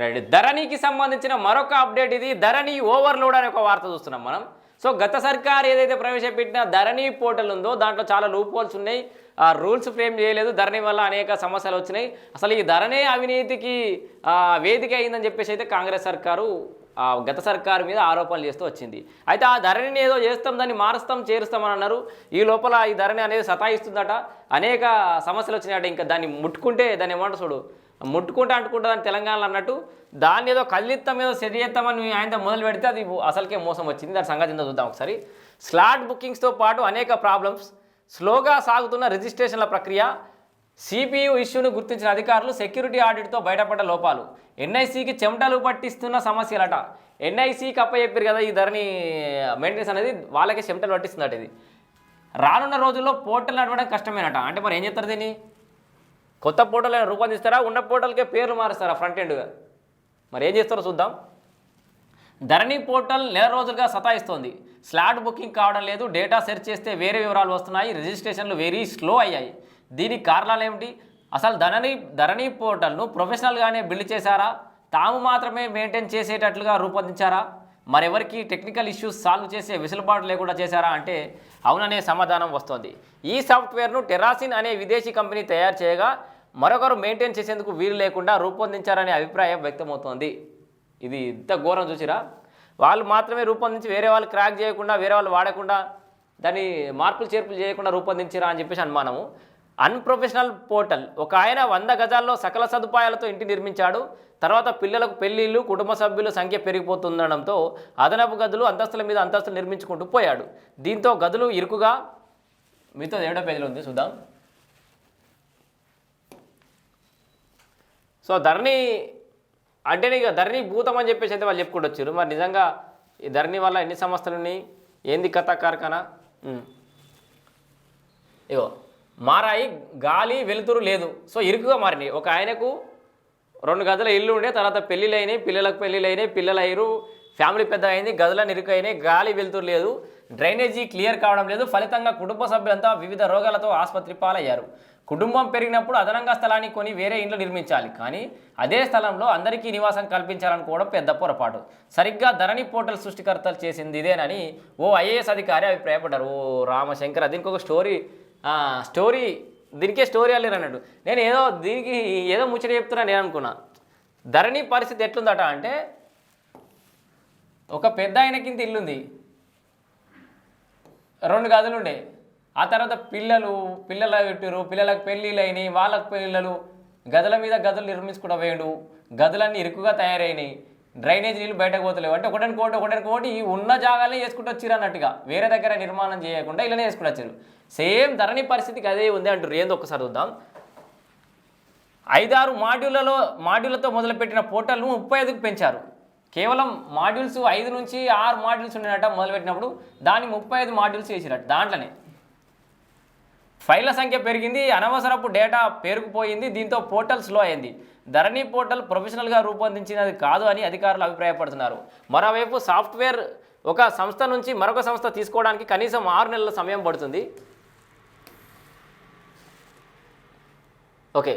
Right. ధరణికి సంబంధించిన మరొక update ఇది. ధరణి ఓవర్లోడ్ అనే ఒక వార్త చూస్తున్నాం మనం. సో గత సర్కార్ ఏదైతే ప్రవేశపెట్టిన ధరణి పోర్టల్ ఉందో దాంట్లో చాలా లూప్ హోల్స్ ఉన్నాయి. ఆ రూల్స్ ఫ్రేమ్ చేయలేదు. ధరణి వల్ల అనేక సమస్యలు వచ్చినాయి. అసలు ఈ ధరణే అవినీతికి వేదిక అయిందని చెప్పేసి అయితే కాంగ్రెస్ సర్కారు గత సర్కారు మీద ఆరోపణలు చేస్తూ వచ్చింది. అయితే ఆ ధరణిని ఏదో చేస్తాం దాన్ని మారుస్తాం చేరుస్తామని అన్నారు. ఈ లోపల ఈ ధరణి అనేది సతాయిస్తుందట. అనేక సమస్యలు వచ్చినాయట. ఇంకా దాన్ని ముట్టుకుంటే దాన్ని ఏమంటారు చూడు? ముట్టుకుంటా అంటుకుంటా తెలంగాణలో అన్నట్టు దాన్ని ఏదో కళ్ళిత్తం ఏదో సెట్ చేస్తామని ఆయనతో మొదలు పెడితే అది అసలుకే మోసం వచ్చింది. దాని సంగతి ఏందో చూద్దాం ఒకసారి. స్లాట్ బుకింగ్స్తో పాటు అనేక ప్రాబ్లమ్స్. స్లోగా సాగుతున్న రిజిస్ట్రేషన్ల ప్రక్రియ. సిపియు ఇష్యూను గుర్తించిన అధికారులు సెక్యూరిటీ ఆడిట్తో బయటపడ్డ లోపాలు. ఎన్ఐసికి చెమటలు పట్టిస్తున్న సమస్యలట. ఎన్ఐసికి అప్పచెప్పారు కదా ఈ ధరని మెయింటెనెన్స్ అనేది వాళ్ళకే చెమటలు పట్టిస్తుందట ఇది. రానున్న రోజుల్లో పోర్టల్ నడవడం కష్టమేనట. అంటే మరి ఏం చేస్తారు దీన్ని? కొత్త పోర్టల్ రూపొందిస్తారా? ఉన్న పోర్టల్కే పేర్లు మారుస్తారా ఫ్రంట్ ఎండ్గా మరి ఏం చేస్తారో చూద్దాం. ధరణి పోర్టల్ నెల రోజులుగా సతాయిస్తోంది. స్లాట్ బుకింగ్ కావడం లేదు. డేటా సెర్చ్ చేస్తే వేరే వివరాలు వస్తున్నాయి. రిజిస్ట్రేషన్లు వెరీ స్లో అయ్యాయి. దీనికి కారణాలు ఏమిటి? అసలు ధరణి ధరణి పోర్టల్ను ప్రొఫెషనల్గానే బిల్డ్ చేశారా? తాము మాత్రమే మెయింటైన్ చేసేటట్లుగా రూపొందించారా? మరెవరికి టెక్నికల్ ఇష్యూస్ సాల్వ్ చేసే వెసులుబాటు లేకుండా చేశారా అంటే అవుననే సమాధానం వస్తోంది. ఈ సాఫ్ట్వేర్ను టెరాసిన్ అనే విదేశీ కంపెనీ తయారు చేయగా మరొకరు మెయింటైన్ చేసేందుకు వీలు లేకుండా రూపొందించారనే అభిప్రాయం వ్యక్తమవుతోంది. ఇది ఇంత ఘోరం చూసిరా? వాళ్ళు మాత్రమే రూపొందించి వేరే వాళ్ళు క్రాక్ చేయకుండా వేరే వాళ్ళు వాడకుండా దాన్ని మార్పులు చేర్పులు చేయకుండా రూపొందించిరా అని చెప్పేసి అనుమానము. అన్ప్రొఫెషనల్ పోర్టల్ ఒక ఆయన వంద గజాల్లో సకల సదుపాయాలతో ఇంటి నిర్మించాడు. తర్వాత పిల్లలకు పెళ్ళిళ్ళు కుటుంబ సభ్యుల సంఖ్య పెరిగిపోతుండడంతో అదనపు గదులు అంతస్తుల మీద అంతస్తులు నిర్మించుకుంటూ పోయాడు. దీంతో గదులు ఇరుకుగా మీతో ఏడో పేజీలో ఉంది చూద్దాం. సో ధరణి అంటే ఇక ధరణి భూతం అని చెప్పేసి అయితే వాళ్ళు చెప్పుకుంటూ వచ్చారు మరి నిజంగా ఈ ధరణి వల్ల ఎన్ని సమస్యలు ఉన్నాయి? ఏంది కథ కార్ఖానా? ఇగో మారాయి గాలి వెలుతురు లేదు. సో ఇరుకుగా మారినాయి. ఒక ఆయనకు రెండు గదుల ఇల్లు ఉండే తర్వాత పెళ్ళిళ్ళు అయినాయి పిల్లలకు పెళ్ళిళ్ళు అయినాయి పిల్లలు అయ్యారు ఫ్యామిలీ పెద్ద అయింది గదులను ఇరుకైనాయి గాలి వెలుతురు లేదు డ్రైనేజీ క్లియర్ కావడం లేదు ఫలితంగా కుటుంబ సభ్యులంతా వివిధ రోగాలతో ఆసుపత్రి పాలయ్యారు. కుటుంబం పెరిగినప్పుడు అదనంగా స్థలాన్ని కొని వేరే ఇంట్లో నిర్మించాలి. కానీ అదే స్థలంలో అందరికీ నివాసం కల్పించాలనుకోవడం పెద్ద పొరపాటు. సరిగ్గా ధరణి పోర్టల్ సృష్టికర్తలు చేసింది ఇదేనని ఓ ఐఏఎస్ అధికారి అభిప్రాయపడ్డారు. ఓ రామశంకర్ దీనికి ఒక స్టోరీ. స్టోరీ దీనికే స్టోరీ అల్లేరు అన్నట్టు నేను ఏదో దీనికి ఏదో ముచ్చట చెప్తున్నా నేను అనుకున్నా. ధరణి పరిస్థితి ఎట్లుందట అంటే ఒక పెద్ద ఆయనకింత ఇల్లుంది. రెండు గదులు ఆ తర్వాత పిల్లలు పిల్లలు పెట్టారు పిల్లలకు పెళ్ళిళ్ళు అయినాయి వాళ్ళకు పిల్లలు గదుల మీద గదులు నిర్మించుకుంటూ పోయాడు. గదులన్నీ ఇరుకుగా తయారైనాయి. డ్రైనేజ్ నీళ్ళు బయటకు పోతలేవు. అంటే ఒకటి కోటి ఒకటి కోటి ఉన్న జాగాలనే చేసుకుంటూ వచ్చారు అన్నట్టుగా. వేరే దగ్గర నిర్మాణం చేయకుండా ఇలానే చేసుకుంటూ వచ్చారు సేమ్ ధరణి పరిస్థితికి అదే ఉంది అంటారు ఏందో ఒకసారి చూద్దాం. ఐదారు మాడ్యూళ్ళలో మాడ్యూళ్ళతో మొదలుపెట్టిన పోర్టల్ను ముప్పై ఐదుకు పెంచారు. కేవలం మాడ్యూల్స్ ఐదు నుంచి ఆరు మాడ్యూల్స్ ఉండేనట మొదలుపెట్టినప్పుడు దాన్ని ముప్పై ఐదు మాడ్యూల్స్ చేసిరట దాంట్లోనే. ఫైళ్ళ సంఖ్య పెరిగింది అనవసరపు డేటా పేరుకుపోయింది దీంతో పోర్టల్ స్లో అయింది. ధరణి పోర్టల్ ప్రొఫెషనల్గా రూపొందించినది కాదు అని అధికారులు అభిప్రాయపడుతున్నారు. మరోవైపు సాఫ్ట్వేర్ ఒక సంస్థ నుంచి మరొక సంస్థ తీసుకోవడానికి కనీసం ఆరు నెలల సమయం పడుతుంది. ఓకే.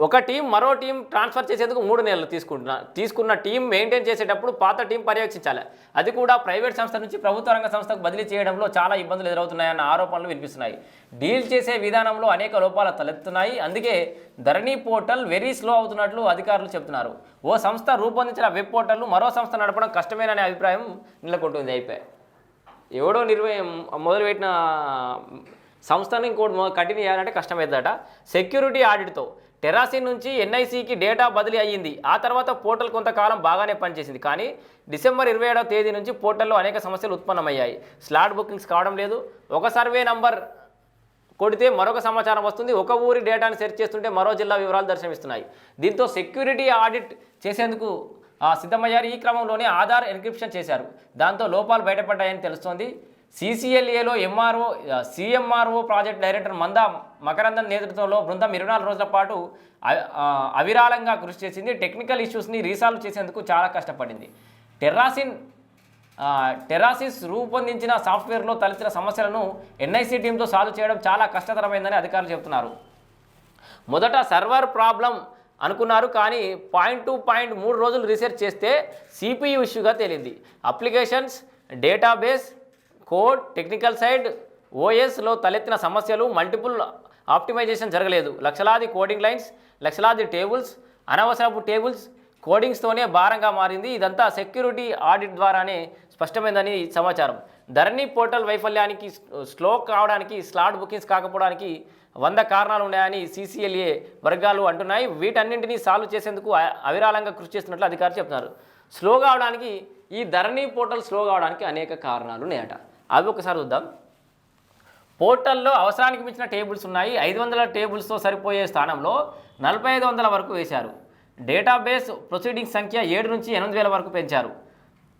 ఒక టీం మరో టీం ట్రాన్స్ఫర్ చేసేందుకు మూడు నెలలు తీసుకుంటున్నా. తీసుకున్న టీం మెయింటైన్ చేసేటప్పుడు పాత టీం పర్యవేక్షించాలి. అది కూడా ప్రైవేట్ సంస్థ నుంచి ప్రభుత్వ రంగ సంస్థకు బదిలీ చేయడంలో చాలా ఇబ్బందులు ఎదురవుతున్నాయన్న ఆరోపణలు వినిపిస్తున్నాయి. డీల్ చేసే విధానంలో అనేక లోపాలు తలెత్తున్నాయి. అందుకే ధరణి పోర్టల్ వెరీ స్లో అవుతున్నట్లు అధికారులు చెబుతున్నారు. ఓ సంస్థ రూపొందించిన వెబ్ పోర్టల్ను మరో సంస్థ నడపడం కష్టమేననే అభిప్రాయం నెలకొంటుంది అయిపోయి ఎవడో నిర్వహం మొదలుపెట్టిన సంస్థను ఇంకోటి మొ- కంటిన్యూ చేయాలంటే కష్టమవుతుందట సెక్యూరిటీ ఆడిట్తో టెరాసిన్ నుంచి ఎన్ఐసికి డేటా బదిలీ అయ్యింది. ఆ తర్వాత పోర్టల్ కొంతకాలం బాగానే పనిచేసింది. కానీ డిసెంబర్ ఇరవై ఏడవ తేదీ నుంచి పోర్టల్లో అనేక సమస్యలు ఉత్పన్నమయ్యాయి. స్లాట్ బుకింగ్స్ కావడం లేదు. ఒక సర్వే నంబర్ కొడితే మరొక సమాచారం వస్తుంది. ఒక ఊరి డేటాను సెర్చ్ చేస్తుంటే మరో జిల్లా వివరాలు దర్శనమిస్తున్నాయి. దీంతో సెక్యూరిటీ ఆడిట్ చేసేందుకు ఆ, సిద్ధమయ్యారు. ఈ క్రమంలోనే ఆధార్ ఎన్క్రిప్షన్ చేశారు. దాంతో లోపాలు బయటపడ్డాయని తెలుస్తోంది. సీసీఎల్ఏలో MRO CMRO project director Manda Makarandan నేతృత్వంలో బృందం ఇరవై నాలుగు రోజుల పాటు అవిరాళంగా కృషి చేసింది. టెక్నికల్ ఇష్యూస్ని రీసాల్వ్ చేసేందుకు చాలా కష్టపడింది. టెర్రాసిన్ ఆ, టెరాసిస్ రూపొందించిన సాఫ్ట్వేర్లో తలెత్తిన సమస్యలను ఎన్ఐసి టీంతో సాల్వ్ చేయడం చాలా కష్టతరమైందని అధికారులు చెబుతున్నారు. మొదట సర్వర్ ప్రాబ్లం అనుకున్నారు కానీ పాయింట్ టు పాయింట్ మూడు రోజులు రీసెర్చ్ చేస్తే సిపియు ఇష్యూగా తేలింది. Applications database code technical side ఓఎస్లో తలెత్తిన సమస్యలు మల్టిపుల్ ఆప్టిమైజేషన్ జరగలేదు. లక్షలాది కోడింగ్ లైన్స్ లక్షలాది టేబుల్స్ అనవసరపు టేబుల్స్ కోడింగ్స్తోనే భారంగా మారింది. ఇదంతా సెక్యూరిటీ ఆడిట్ ద్వారానే స్పష్టమైందని సమాచారం. ధరణి పోర్టల్ వైఫల్యానికి స్లో కావడానికి స్లాట్ బుకింగ్స్ కాకపోవడానికి వంద కారణాలు ఉన్నాయని సీసీఎల్ఏ వర్గాలు అంటున్నాయి. వీటన్నింటినీ సాల్వ్ చేసేందుకు అవిరాళంగా కృషి చేస్తున్నట్లు అధికారులు చెప్తున్నారు. స్లో కావడానికి ఈ ధరణి పోర్టల్ స్లో కావడానికి అనేక కారణాలు ఉన్నాయట. అవి ఒకసారి చూద్దాం. పోర్టల్లో అవసరానికి మించిన టేబుల్స్ ఉన్నాయి. ఐదు వందల టేబుల్స్తో సరిపోయే స్థానంలో నలభై ఐదు వందల వరకు వేశారు. డేటాబేస్ ప్రొసీడింగ్ సంఖ్య ఏడు నుంచి ఎనిమిది వేల వరకు పెంచారు.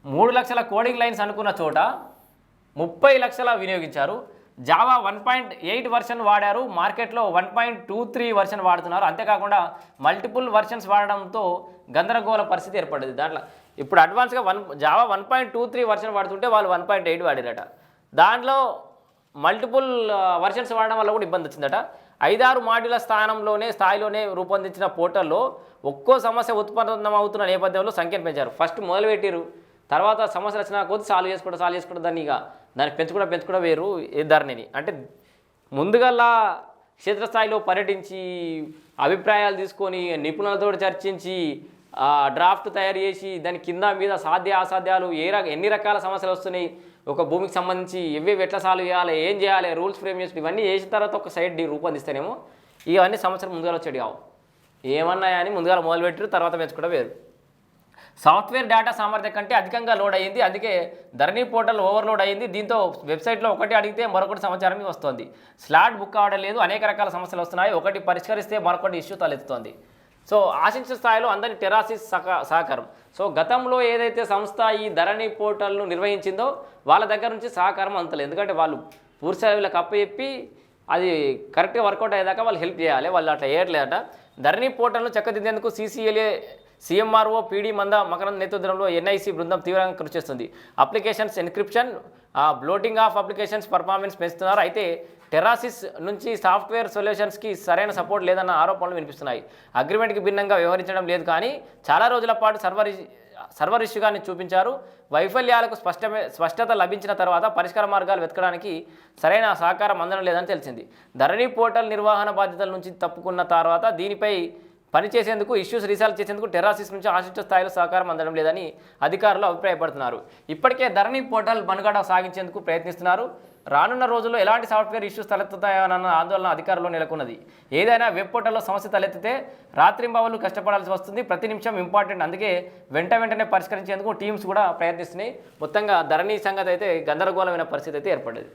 మూడు లక్షల కోడింగ్ లైన్స్ అనుకున్న చోట ముప్పై లక్షల వినియోగించారు. Java one point eight version వాడారు. మార్కెట్లో one point two three version వాడుతున్నారు. అంతేకాకుండా మల్టిపుల్ వర్షన్స్ వాడడంతో గందరగోళ పరిస్థితి ఏర్పడింది. దాంట్లో ఇప్పుడు అడ్వాన్స్గా one Java one point two three version వాడుతుంటే వాళ్ళు వన్ పాయింట్ ఎయిట్ వాడారట దాంట్లో మల్టిపుల్ వర్షన్స్ వాడడం వల్ల కూడా ఇబ్బంది వచ్చిందట. ఐదారు మాడ్యుల స్థానంలోనే స్థాయిలోనే రూపొందించిన పోర్టల్లో ఒక్కో సమస్య ఉత్పన్నమవుతున్న నేపథ్యంలో సంఖ్యను పెంచారు. ఫస్ట్ మొదలుపెట్టారు తర్వాత సమస్య వచ్చినా కొద్ది సాల్వ్ చేసుకోవడం సాల్వ్ చేసుకోవడం దాన్ని ఇక దాన్ని పెంచుకోవడం పెంచుకోవడం వేరు ఏ ధరనిని అంటే ముందుగల్లా క్షేత్రస్థాయిలో పర్యటించి అభిప్రాయాలు తీసుకొని నిపుణులతో చర్చించి డ్రాఫ్ట్ తయారు చేసి దాని కింద మీద సాధ్య అసాధ్యాలు ఏ రక ఎన్ని రకాల సమస్యలు వస్తున్నాయి ఒక భూమికి సంబంధించి ఎవేవి ఎట్లా సాల్వ్ చేయాలి ఏం చేయాలి రూల్స్ ఫ్రేమ్ చేసి ఇవన్నీ చేసిన తర్వాత ఒక సైడ్ రూపొందిస్తేనేమో ఇవన్నీ సమస్యలు ముందుగా వచ్చేటి కావు. ఏమన్నాయని అని ముందుగా మొదలుపెట్టారు తర్వాత మెచ్చుకోవడం వేరు సాఫ్ట్వేర్ డేటా సామర్థ్యం కంటే అధికంగా లోడ్ అయ్యింది అందుకే ధరణి పోర్టల్ ఓవర్లోడ్ అయ్యింది దీంతో వెబ్సైట్లో ఒకటి అడిగితే మరొకటి సమాచారం వస్తుంది. స్లాట్ బుక్ కావడం లేదు అనేక రకాల సమస్యలు వస్తున్నాయి ఒకటి పరిష్కరిస్తే మరొకటి ఇష్యూ తలెత్తుతోంది. సో ఆశించిన స్థాయిలో అందరి టెరాసిస్ సహ సహకారం. సో గతంలో ఏదైతే సంస్థ ఈ ధరణి పోర్టల్ను నిర్వహించిందో వాళ్ళ దగ్గర నుంచి సహకారం అంతలేదు ఎందుకంటే వాళ్ళు పూర్తి వీళ్ళకి అప్పచెప్పి అది కరెక్ట్గా వర్కౌట్ అయ్యేదాకా వాళ్ళు హెల్ప్ చేయాలి. వాళ్ళు అట్లా చేయట్లేదట. ధరణి పోర్టల్ను చక్కదిద్దేందుకు సీసీఎల్ఏ సీఎంఆర్ఓ పీడీ మంద మకరంద్ నేతృత్వంలో ఎన్ఐసి బృందం తీవ్రంగా కృషి చేస్తుంది. Applications encryption bloating of applications performance పెంచుతున్నారు. అయితే టెరాసిస్ నుంచి సాఫ్ట్వేర్ సొల్యూషన్స్కి సరైన సపోర్ట్ లేదన్న ఆరోపణలు వినిపిస్తున్నాయి. అగ్రిమెంట్కి భిన్నంగా వ్యవహరించడం లేదు కానీ చాలా రోజుల పాటు సర్వర్ సర్వర్ ఇష్యూగాన్ని చూపించారు. వైఫల్యాలకు స్పష్టమే స్పష్టత లభించిన తర్వాత పరిష్కార మార్గాలు వెతకడానికి సరైన సహకారం అందడం లేదని తెలిసింది. ధరణి పోర్టల్ నిర్వహణ బాధ్యతల నుంచి తప్పుకున్న తర్వాత దీనిపై పనిచేసేందుకు ఇష్యూస్ రీసాల్వ్ చేసేందుకు టెరాసిస్ నుంచి ఆశించే స్థాయిలో సహకారం అందడం లేదని అధికారులు అభిప్రాయపడుతున్నారు. ఇప్పటికే ధరణి పోర్టల్ మనుగడ సాగించేందుకు ప్రయత్నిస్తున్నారు. రానున్న రోజుల్లో ఎలాంటి సాఫ్ట్వేర్ ఇష్యూస్ తలెత్తుతాయోనన్న ఆందోళన అధికారులు నెలకొన్నది. ఏదైనా వెబ్ పోర్టల్లో సమస్య తలెత్తితే రాత్రింబావులు కష్టపడాల్సి వస్తుంది. ప్రతి నిమిషం ఇంపార్టెంట్ అందుకే వెంట వెంటనే పరిష్కరించేందుకు టీమ్స్ కూడా ప్రయత్నిస్తున్నాయి. మొత్తంగా ధరణి సంగతి అయితే గందరగోళమైన పరిస్థితి అయితే ఏర్పడ్డది.